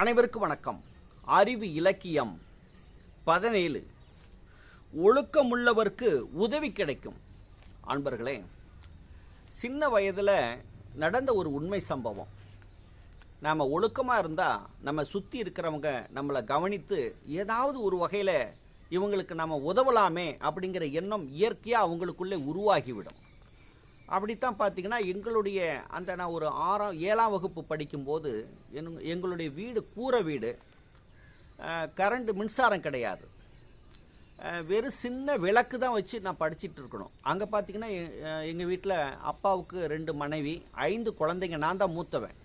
அனைவருக்கும் வணக்கம். அறிவு இலக்கியம் பதினேழு. ஒழுக்கமுள்ளவர்க்கு உதவி கிடைக்கும். அன்பர்களே சின்ன வயதில் நடந்த ஒரு உண்மை சம்பவம். நாம் ஒழுக்கமாக இருந்தால் நம்ம சுற்றி இருக்கிறவங்க நம்மளை கவனித்து ஏதாவது ஒரு வகையில் இவங்களுக்கு நம்ம உதவலாமே அப்படிங்கிற எண்ணம் இயற்கையாக அவங்களுக்குள்ளே உருவாகிவிடும். அப்படித்தான் பார்த்தீங்கன்னா எங்களுடைய அந்த நான் ஒரு ஆறாம் ஏழாம் வகுப்பு படிக்கும்போது எங்க- எங்களுடைய வீடு கூரை வீடு கரண்ட் மின்சாரம் கிடையாது. வெறும் சின்ன விளக்கு தான் வச்சு நான் படிச்சிட்டு இருக்கணும். அங்கே பார்த்தீங்கன்னா எங்கள் வீட்டில் அப்பாவுக்கு ரெண்டு மனைவி ஐந்து குழந்தைங்க நான் தான் மூத்தவன்.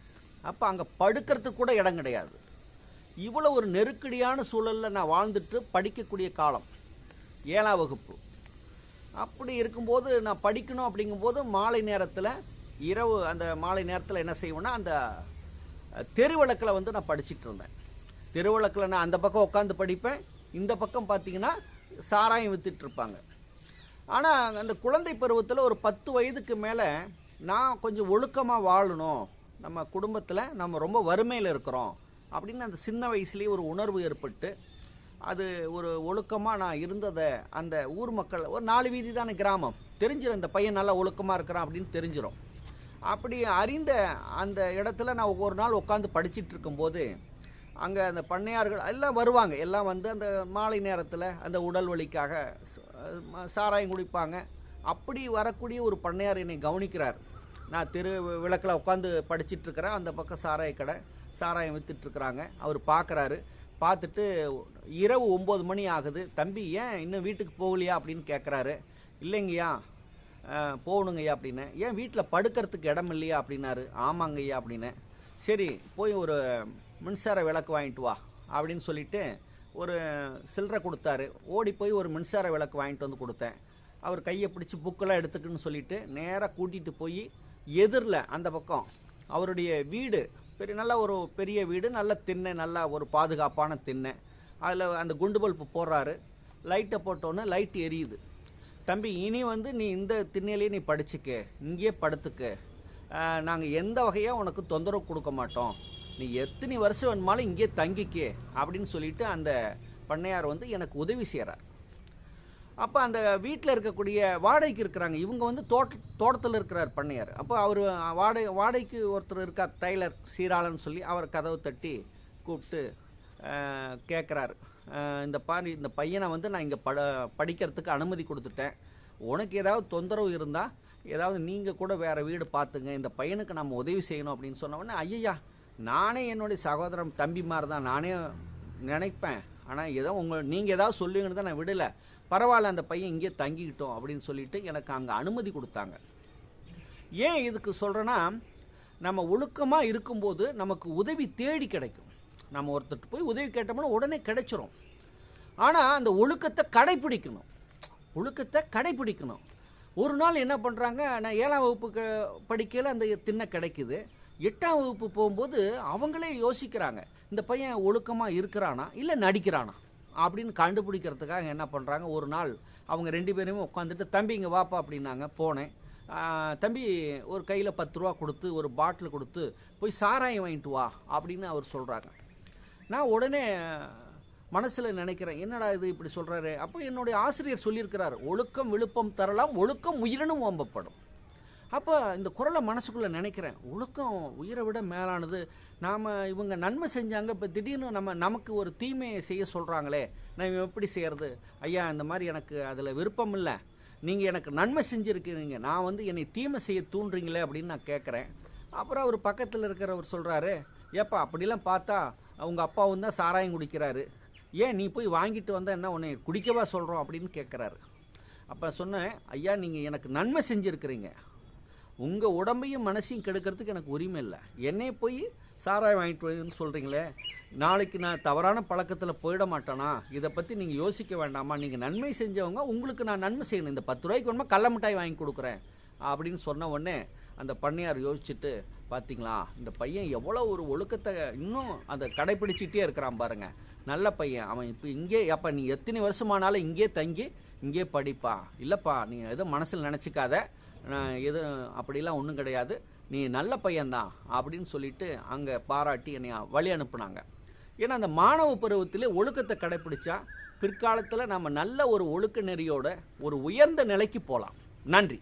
அப்போ அங்கே படுக்கிறதுக்கு கூட இடம் கிடையாது. இவ்வளோ ஒரு நெருக்கடியான சூழலில் நான் வாழ்ந்துட்டு படிக்கக்கூடிய காலம் ஏழாம் வகுப்பு. அப்படி இருக்கும்போது நான் படிக்கணும் அப்படிங்கும்போது மாலை நேரத்தில் இரவு அந்த மாலை நேரத்தில் என்ன செய்வேன்னா அந்த தெருவிளக்கில் வந்து நான் படிச்சுட்டு இருந்தேன். தெருவிளக்கில் நான் அந்த பக்கம் உட்காந்து படிப்பேன். இந்த பக்கம் பார்த்தீங்கன்னா சாராயம் வித்துட்டு இருப்பாங்க. ஆனால் அந்த குழந்தை பருவத்தில் ஒரு பத்து வயதுக்கு மேலே நான் கொஞ்சம் ஒழுக்கமாக வாழணும். நம்ம குடும்பத்தில் நம்ம ரொம்ப வறுமையில் இருக்கிறோம். அப்படின்னு அந்த சின்ன வயசுலேயே ஒரு உணர்வு ஏற்பட்டு அது ஒரு ஒழுக்கமாக நான் இருந்ததை அந்த ஊர் மக்கள் ஒரு நாலு வீதி தானே கிராமம். தெரிஞ்சிடும் இந்த பையன் நல்லா ஒழுக்கமாக இருக்கிறான் அப்படின்னு தெரிஞ்சிடும் அப்படி அறிந்த அந்த இடத்துல நான் ஒவ்வொரு நாள் உட்காந்து படிச்சுட்டு இருக்கும்போது அங்கே அந்த பண்ணையார்கள் எல்லாம் வருவாங்க. எல்லாம் வந்து அந்த மாலை நேரத்தில் அந்த உடல் வலிக்காக சாராயம் குடிப்பாங்க. அப்படி வரக்கூடிய ஒரு பண்ணையார் என்னை கவனிக்கிறார். நான் தெரு விளக்கில் உட்காந்து படிச்சிட்டுருக்குறேன் அந்த பக்கம் சாராய கடை சாராயம் விற்றுட்ருக்குறாங்க அவர் பார்க்குறாரு பார்த்துட்டு இரவு ஒம்பது மணி ஆகுது. தம்பி ஏன் இன்னும் வீட்டுக்கு போகலையா? அப்படின்னு கேட்குறாரு இல்லைங்கய்யா போகணுங்கய்யா அப்படின்னு. ஏன் வீட்டில் படுக்கிறதுக்கு இடம் இல்லையா? அப்படின்னாரு. ஆமாங்கய்யா அப்படின்னு. சரி போய் ஒரு மின்சார விளக்கு வாங்கிட்டு வா அப்படின்னு சொல்லிட்டு ஒரு சில்லறை கொடுத்தாரு. ஓடி போய் ஒரு மின்சார விளக்கு வாங்கிட்டு வந்து கொடுத்தேன். அவர் கையை பிடிச்சி புக்கெல்லாம் எடுத்துக்குன்னு சொல்லிட்டு நேராக கூட்டிகிட்டு போய் எதிரில் அந்த பக்கம் அவருடைய வீடு பெரிய நல்ல ஒரு பெரிய வீடு நல்ல திண்ணை நல்ல ஒரு பாதுகாப்பான திண்ணை. அதில் அந்த குண்டு பல்பு போடுறாரு. லைட்டை போட்டோன்னே லைட் எரியுது. தம்பி இனி வந்து நீ இந்த திண்ணையிலேயே நீ படிச்சுக்க. இங்கேயே படுத்துக்க. நாங்கள் எந்த வகையாக உனக்கு தொந்தரவு கொடுக்க மாட்டோம். நீ எத்தனை வருஷம் வேணுமாலும் இங்கேயே தங்கிக்க அப்படின்னு சொல்லிட்டு அந்த பண்ணையார் வந்து எனக்கு உதவி செய்கிறார் அப்போ அந்த வீட்டில் இருக்கக்கூடிய வாடகைக்கு இருக்கிறாங்க. இவங்க வந்து தோட்ட தோட்டத்தில் இருக்கிறார் பண்ணையார். அப்போ அவர் வாடகை வாடகைக்கு ஒருத்தர் இருக்கார் டைலர் சீராளன்னு சொல்லி அவர் கதவை தட்டி கூப்பிட்டு கேட்குறாரு இந்த பாரு இந்த பையனை வந்து நான் இங்கே பட படிக்கிறதுக்கு அனுமதி கொடுத்துட்டேன். உனக்கு ஏதாவது தொந்தரவு இருந்தால் ஏதாவது நீங்கள் கூட வேறு வீடு பார்த்துங்க இந்த பையனுக்கு நம்ம உதவி செய்யணும் அப்படின்னு சொன்ன உடனே ஐயா நானே என்னுடைய சகோதரன் தம்பி மாதிரி தான் நானே நினைப்பேன். ஆனால் ஏதோ உங்கள் நீங்கள் ஏதாவது சொல்லுங்கன்னு தான் நான் விடலை. பரவாயில்ல அந்த பையன் இங்கேயே தங்கிக்கிட்டோம் அப்படின்னு சொல்லிட்டு எனக்கு அங்கே அனுமதி கொடுத்தாங்க. ஏன் இதுக்கு சொல்கிறேன்னா நம்ம ஒழுக்கமாக இருக்கும்போது நமக்கு உதவி தேடி கிடைக்கும். நம்ம ஒருத்தர் போய் உதவி கேட்டோம்னா உடனே கிடைச்சிரும். ஆனால் அந்த ஒழுக்கத்தை கடைப்பிடிக்கணும் ஒழுக்கத்தை கடைப்பிடிக்கணும் ஒரு நாள் என்ன பண்ணுறாங்க நான் ஏழாம் வகுப்பு படிக்கையில் அந்த திண்ணை கிடைக்குது. எட்டாம் வகுப்பு போகும்போது அவங்களே யோசிக்கிறாங்க இந்த பையன் ஒழுக்கமாக இருக்கிறானா இல்லை நடிக்கிறானா? அப்படின்னு கண்டுபிடிக்கிறதுக்காக என்ன பண்ணுறாங்க ஒரு நாள் அவங்க ரெண்டு பேருமே உட்காந்துட்டு தம்பி இங்கே வாப்பா அப்படின்னாங்க. போனேன். தம்பி ஒரு கையில் பத்து ரூபா கொடுத்து ஒரு பாட்டில் கொடுத்து போய் சாராயம் வாங்கிட்டு வா அப்படின்னு அவர் சொல்கிறாங்க நான் உடனே மனசில் நினைக்கிறேன் என்னடா இது இப்படி சொல்கிறாரு அப்போ என்னுடைய ஆசிரியர் சொல்லியிருக்கிறார் ஒழுக்கம் விழுப்பம் தரலாம் ஒழுக்கம் உயிரினும் ஓம்பப்படும். அப்போ இந்த குரலை மனசுக்குள்ளே நினைக்கிறேன். ஒழுக்கம் உயிரை விட மேலானது. நாம் இவங்க நன்மை செஞ்சாங்க இப்போ திடீர்னு நம்ம நமக்கு ஒரு தீமையை செய்ய சொல்கிறாங்களே நான் எப்படி செய்கிறது ஐயா இந்த மாதிரி எனக்கு அதில் விருப்பம் இல்லை. நீங்கள் எனக்கு நன்மை செஞ்சுருக்கிறீங்க. நான் வந்து என்னை தீமை செய்ய தூண்டுறீங்களே அப்படின்னு நான் கேட்குறேன் அப்புறம் அவர் பக்கத்தில் இருக்கிறவர் சொல்கிறாரு ஏப்பா அப்படிலாம் பார்த்தா அவங்க அப்பாவும் தான் சாராயம் குடிக்கிறாரு. ஏன் நீ போய் வாங்கிட்டு வந்தால் என்ன உன்னை குடிக்கவா சொல்கிறோம் அப்படின்னு கேட்குறாரு அப்போ சொன்னேன் ஐயா நீங்கள் எனக்கு நன்மை செஞ்சுருக்கிறீங்க. உங்கள் உடம்பையும் மனசையும் கெடுக்கிறதுக்கு எனக்கு உரிமை இல்லை. என்னையே போய் சாராயம் வாங்கிட்டு வந்து சொல்கிறீங்களே நாளைக்கு நான் தவறான பழக்கத்தில் போயிட மாட்டேனா? இதை பற்றி நீங்கள் யோசிக்க வேண்டாமா? நீங்கள் நன்மை செஞ்சவங்க உங்களுக்கு நான் நன்மை செய்யணும். இந்த பத்து ரூபாய்க்கு வேணுமா கடல மிட்டாய் வாங்கி கொடுக்குறேன் அப்படின்னு சொன்ன உடனே அந்த பண்ணையார் யோசிச்சுட்டு பார்த்தீங்களா இந்த பையன் எவ்வளோ ஒரு ஒழுக்கத்தை இன்னும் அந்த கடைப்பிடிச்சிட்டே இருக்கிறான் பாருங்க. நல்ல பையன். அவன் இப்போ இங்கே அப்போ நீ எத்தனை வருஷமானாலும் இங்கே தங்கி இங்கே படிப்பா இல்லைப்பா நீ எதுவும் மனசில் நினச்சிக்காத. எதுவும் அப்படிலாம் ஒன்றும் கிடையாது. நீ நல்ல பையன்தான் அப்படின்னு சொல்லிட்டு அங்கே பாராட்டி என்னை வழி அனுப்புனாங்க. ஏன்னா அந்த மாணவ பருவத்திலே ஒழுக்கத்தை கடைப்பிடிச்சா பிற்காலத்தில் நம்ம நல்ல ஒரு ஒழுக்க நெறியோட ஒரு உயர்ந்த நிலைக்கு போகலாம் நன்றி.